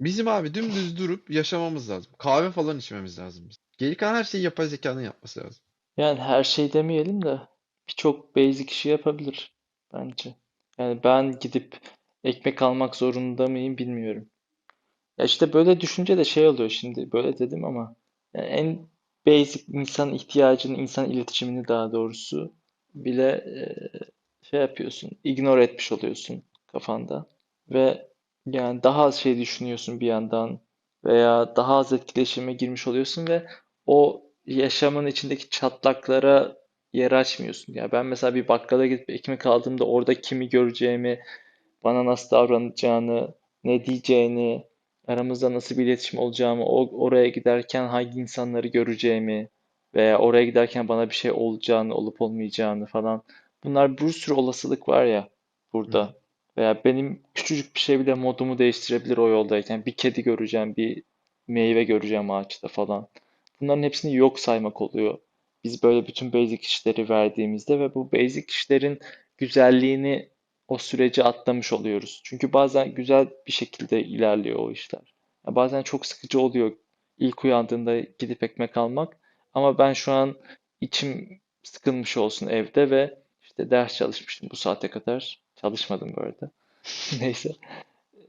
Bizim abi dümdüz durup yaşamamız lazım. Kahve falan içmemiz lazım. biz. Geri kalan her şeyi yapay zekanın yapması lazım. Yani her şey demeyelim de birçok basic işi yapabilir bence. Yani ben gidip ekmek almak zorunda mıyım bilmiyorum. Ya işte böyle düşünce de şey oluyor şimdi böyle dedim ama yani en basic insan ihtiyacını, insan iletişimini daha doğrusu bile e, şey yapıyorsun, ignore etmiş oluyorsun kafanda ve yani daha az şey düşünüyorsun bir yandan veya daha az etkileşime girmiş oluyorsun ve o yaşamın içindeki çatlaklara yer açmıyorsun. Ya ben mesela bir bakkala gidip ekmek aldığımda orada kimi göreceğimi, bana nasıl davranacağını, ne diyeceğini, aramızda nasıl bir iletişim olacağımı, o, oraya giderken hangi insanları göreceğimi veya oraya giderken bana bir şey olacağını, olup olmayacağını falan. Bunlar bir sürü olasılık var ya burada. Veya benim küçücük bir şey bile modumu değiştirebilir o yoldayken. Bir kedi göreceğim, bir meyve göreceğim ağaçta falan. Bunların hepsini yok saymak oluyor. Biz böyle bütün basic işleri verdiğimizde ve bu basic işlerin güzelliğini o süreci atlamış oluyoruz. Çünkü bazen güzel bir şekilde ilerliyor o işler. Ya bazen çok sıkıcı oluyor ilk uyandığında gidip ekmek almak. Ama ben şu an içim sıkılmış olsun evde ve işte ders çalışmıştım bu saate kadar. Çalışmadım bu. Neyse.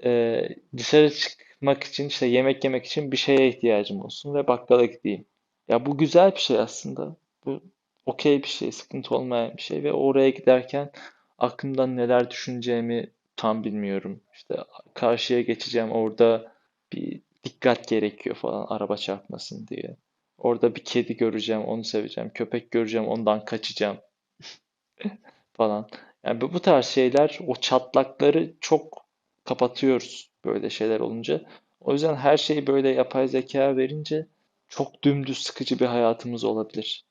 Ee, dışarı çıkmak için işte yemek yemek için bir şeye ihtiyacım olsun ve bakkala gideyim. Ya bu güzel bir şey aslında. Bu okey bir şey, sıkıntı olmayan bir şey ve oraya giderken aklımdan neler düşüneceğimi tam bilmiyorum. İşte karşıya geçeceğim orada bir dikkat gerekiyor falan araba çarpmasın diye. Orada bir kedi göreceğim, onu seveceğim. Köpek göreceğim, ondan kaçacağım falan. Yani bu, bu tarz şeyler o çatlakları çok kapatıyoruz böyle şeyler olunca. O yüzden her şeyi böyle yapay zeka verince çok dümdüz sıkıcı bir hayatımız olabilir.